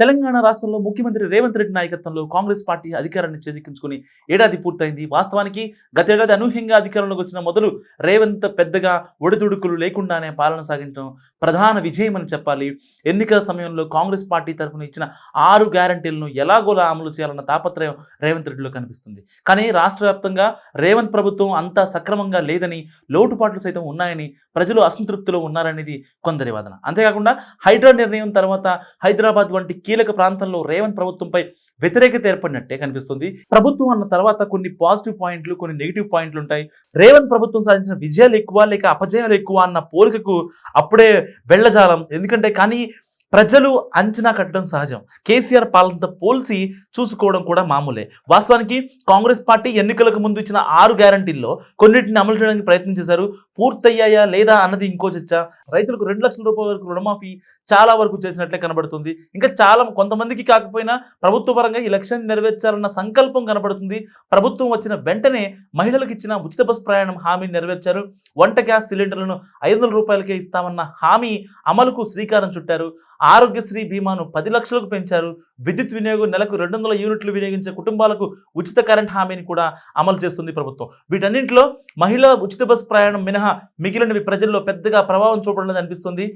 తెలంగాణ రాష్ట్రంలో ముఖ్యమంత్రి రేవంత్ రెడ్డి నాయకత్వంలో కాంగ్రెస్ పార్టీ అధికారాన్ని చేజిక్కించుకుని ఏడాది పూర్తయింది. వాస్తవానికి గతేడాది అనూహ్యంగా అధికారంలోకి వచ్చిన మొదలు రేవంత్ పెద్దగా ఒడిదుడుకులు లేకుండానే పాలన సాగించడం ప్రధాన విజయం అని చెప్పాలి. ఎన్నికల సమయంలో కాంగ్రెస్ పార్టీ తరఫున ఇచ్చిన ఆరు గ్యారంటీలను ఎలాగోలా అమలు చేయాలన్న తాపత్రయం రేవంత్ రెడ్డిలో కనిపిస్తుంది. కానీ రాష్ట్ర వ్యాప్తంగా రేవంత్ ప్రభుత్వం అంతా సక్రమంగా లేదని లోటుపాట్లు సైతం ఉన్నాయని ప్రజలు అసంతృప్తిలో ఉన్నారనేది కొందరి వాదన. అంతేకాకుండా హైడ్రా నిర్ణయం తర్వాత హైదరాబాద్ వంటి కీలక ప్రాంతంలో రేవంత్ ప్రభుత్వంపై వ్యతిరేకత ఏర్పడినట్టే కనిపిస్తుంది. ప్రభుత్వం అన్న తర్వాత కొన్ని పాజిటివ్ పాయింట్లు కొన్ని నెగిటివ్ పాయింట్లు ఉంటాయి. రేవంత్ ప్రభుత్వం సాధించిన విజయాలు ఎక్కువ లేక అపజయాలు ఎక్కువ అన్న పోలికకు అప్పుడే వెళ్ళజాలం. ఎందుకంటే కానీ ప్రజలు అంచనా కట్టడం సహజం. కేసీఆర్ పాలనతో పోల్చి చూసుకోవడం కూడా మామూలే. వాస్తవానికి కాంగ్రెస్ పార్టీ ఎన్నికలకు ముందు ఇచ్చిన ఆరు గ్యారంటీల్లో కొన్నిటిని అమలు చేయడానికి ప్రయత్నం చేశారు. పూర్తయ్యాయా లేదా అన్నది ఇంకో చర్చ. రైతులకు రెండు లక్షల రూపాయల వరకు రుణమాఫీ చాలా వరకు చేసినట్లే కనబడుతుంది. ఇంకా చాలా కొంతమందికి కాకపోయినా ప్రభుత్వ పరంగా ఈ లక్ష్యాన్ని నెరవేర్చాలన్న సంకల్పం కనబడుతుంది. ప్రభుత్వం వచ్చిన వెంటనే మహిళలకు ఇచ్చిన ఉచిత బస్ ప్రయాణం హామీని నెరవేర్చారు. వంట గ్యాస్ సిలిండర్లను ఐదు వందల రూపాయలకే ఇస్తామన్న హామీ అమలుకు శ్రీకారం చుట్టారు. ఆరోగ్యశ్రీ బీమాను పది లక్షలకు పెంచారు. విద్యుత్ వినియోగం నెలకు రెండు వందల యూనిట్లు వినియోగించే కుటుంబాలకు ఉచిత కరెంట్ హామీని కూడా అమలు చేస్తుంది ప్రభుత్వం. వీటన్నింటిలో మహిళా ఉచిత బస్ ప్రయాణం మినహా మిగిలినవి ప్రజల్లో పెద్దగా ప్రభావం చూపడం అనిపిస్తుంది